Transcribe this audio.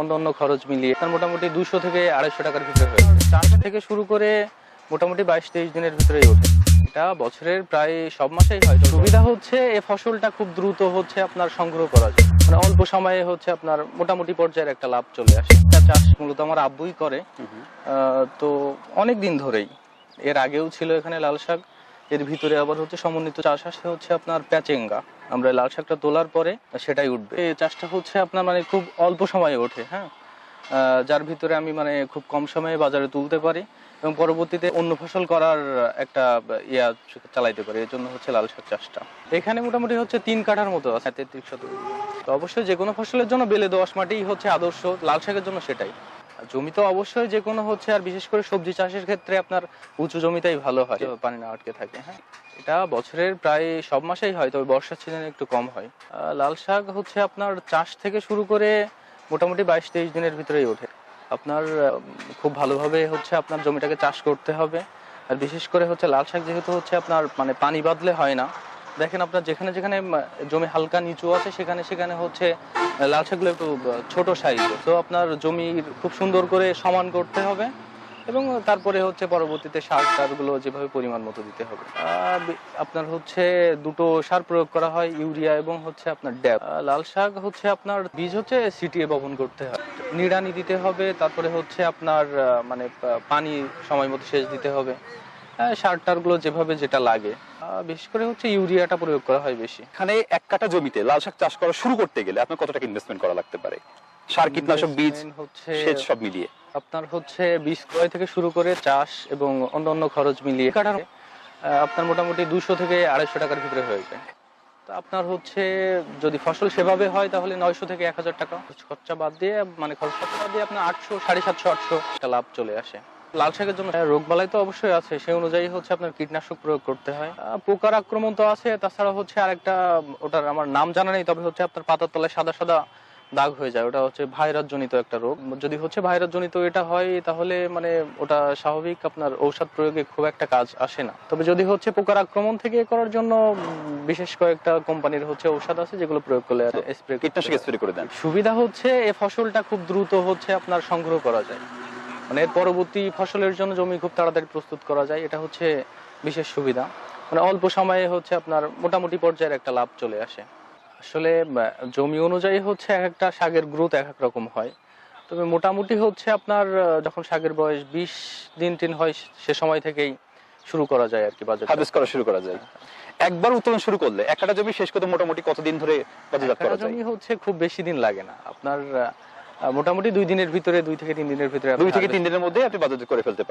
অন্য অন্য খরচ মিলিয়ে। আপনার মোটামুটি দুশো থেকে আড়াইশো টাকার ভিতরে হয়ে চার থেকে শুরু করে মোটামুটি বাইশ তেইশ দিনের ভিতরেই ওঠে। এটা বছরের প্রায় সব মাসেই হয়। সুবিধা হচ্ছে এই ফসলটা খুব দ্রুত হচ্ছে আপনার সংগ্রহ করা যায় মানে অল্প সময়ে হচ্ছে আপনার মোটামুটি পর্যায়ের একটা লাভ চলে আসে। একটা চাষ মূলত আমার আব্বুই করে। আহ, তো অনেক দিন ধরেই। এর আগেও ছিল এখানে লাল শাক। এর ভিতরে আবার হচ্ছে সমন্বিত চাষ আসে হচ্ছে আপনার প্যাচেঙ্গা। আমরা লাল শাকটা তোলার পরে সেটাই উঠবে। এই চাষটা হচ্ছে আপনার মানে খুব অল্প সময়ে ওঠে হ্যাঁ? যার ভিতরে আমি মানে খুব কম সময়ে বাজারে তুলতে পারি এবং পরবর্তীতে অন্য ফসল করার একটা ইয়া চালাইতে পারি এর জন্য হচ্ছে লাল শাক চাষটা। এখানে মোটামুটি হচ্ছে তিন কাঠার মতো আছে, তেত্রিশ শতক। অবশ্যই যে কোনো ফসলের জন্য বেলে দোআঁশ মাটিই হচ্ছে আদর্শ, লাল শাকের জন্য সেটাই। জমি তো অবশ্যই যে কোনো হচ্ছে আর বিশেষ করে সবজি চাষের ক্ষেত্রে আপনার উঁচু জমিটাই ভালো হয়। পানি না আটকে থাকে হ্যাঁ। এটা বছরের প্রায় সব মাসেই হয় তবে বর্ষার সিজনে একটু কম হয়। লাল শাক হচ্ছে আপনার চাষ থেকে শুরু করে মোটামুটি বাইশ তেইশ দিনের ভিতরেই ওঠে। আপনার খুব ভালোভাবে হচ্ছে আপনার জমিটাকে চাষ করতে হবে। আর বিশেষ করে হচ্ছে লাল শাক যেহেতু হচ্ছে আপনার মানে পানি বাদলে হয় না দেখেন আপনার যেখানে যেখানে জমি হালকা নিচু আছে, সেখানে সেখানে হচ্ছে লাল শাকগুলো একটু ছোট সাইজ তো আপনার জমি খুব সুন্দর করে সমান করতে হবে এবং তারপরে হচ্ছে পরবর্তীতে সার টারগুলো যেভাবে পরিমাণ মতো দিতে হবে। আপনার হচ্ছে দুটো সার প্রয়োগ করা হয়, ইউরিয়া এবং হচ্ছে আপনার ড্যাপ লাল শাক হচ্ছে আপনার বীজ হচ্ছে সিটিয়ে বপন করতে হয়। নিড়ানি দিতে হবে, তারপরে হচ্ছে আপনার মানে পানি সময় মতো সেচ দিতে হবে। সার টারগুলো যেভাবে যেটা লাগে। বিশেষ করে হচ্ছে ইউরিয়াটা প্রয়োগ করা হয় বেশি। এখানে এক কাঠা জমিতে লাল শাক চাষ করা শুরু করতে গেলে আপনার কত টাকা ইনভেস্টমেন্ট করা লাগতে পারে? সার কীটনাশক বীজ হচ্ছে সেচ সব মিলিয়ে। আপনার হচ্ছে বীজ ক্রয় থেকে শুরু করে চাষ এবং অন্যান্য খরচ মিলিয়ে কাটার আপনার মোটামুটি দুশো থেকে আড়াইশো টাকার ভিতরে হয়ে যায়। তো আপনার হচ্ছে যদি ফসল সেভাবে হয় তাহলে নয়শো থেকে এক হাজার টাকা। খরচা বাদ দিয়ে মানে খরচ বাদ দিয়ে আপনার আটশো সাড়ে সাতশো আটশো লাভ চলে আসে। লাল শাকের জন্য রোগ বালাই তো অবশ্যই আছে। সেই অনুযায়ী হচ্ছে আপনার কীটনাশক প্রয়োগ করতে হয়। পোকার আক্রমণ তো আছে তাছাড়া হচ্ছে আরেকটা ওটার আমার নাম জানা নেই তবে হচ্ছে আপনার পাতার তলায় সাদা সাদা দাগ হয়ে যায়। ওটা হচ্ছে ভাইরাস জনিত একটা রোগ। যদি হচ্ছে ভাইরাস জনিত এটা হয় তাহলে মানে ওটা স্বাভাবিক আপনার ঔষধ প্রয়োগে খুব একটা কাজ আসে না। তবে যদি হচ্ছে পোকার আক্রমণ থেকে করার জন্য বিশেষ কয়েকটা কোম্পানির হচ্ছে ঔষধ আছে যেগুলো প্রয়োগ করলে স্প্রে কীটনাশক স্প্রে করে দেন। সুবিধা হচ্ছে এই ফসলটা খুব দ্রুত হচ্ছে আপনার সংগ্রহ করা যায়। মানে এর পরবর্তী ফসলের জন্য জমি খুব তাড়াতাড়ি প্রস্তুত করা যায় এটা হচ্ছে বিশেষ সুবিধা। মানে অল্প সময়ে হচ্ছে আপনার মোটামুটি পর্যায়ের একটা লাভ চলে আসে। আসলে জমি অনুযায়ী হচ্ছে এক একটা শাকের গ্রোথ এক এক রকম হয়। তবে মোটামুটি হচ্ছে আপনার যখন শাকের বয়স বিশ দিন টিন হয় সে সময় থেকেই শুরু করা যায় আর কি বাজার হারভেস্ট করা শুরু করা যায়। একবার উত্তোলন শুরু করলে এক কাঠা জমি শেষ করতে মোটামুটি কতদিন ধরে বাজারজাত করা যায়? জমি হচ্ছে খুব বেশি দিন লাগে না। আপনার মোটামুটি দুই দিনের ভিতরে দুই থেকে তিন দিনের ভিতরে দুই থেকে তিন দিনের মধ্যে আপনি বাজেট করে ফেলতে পারেন।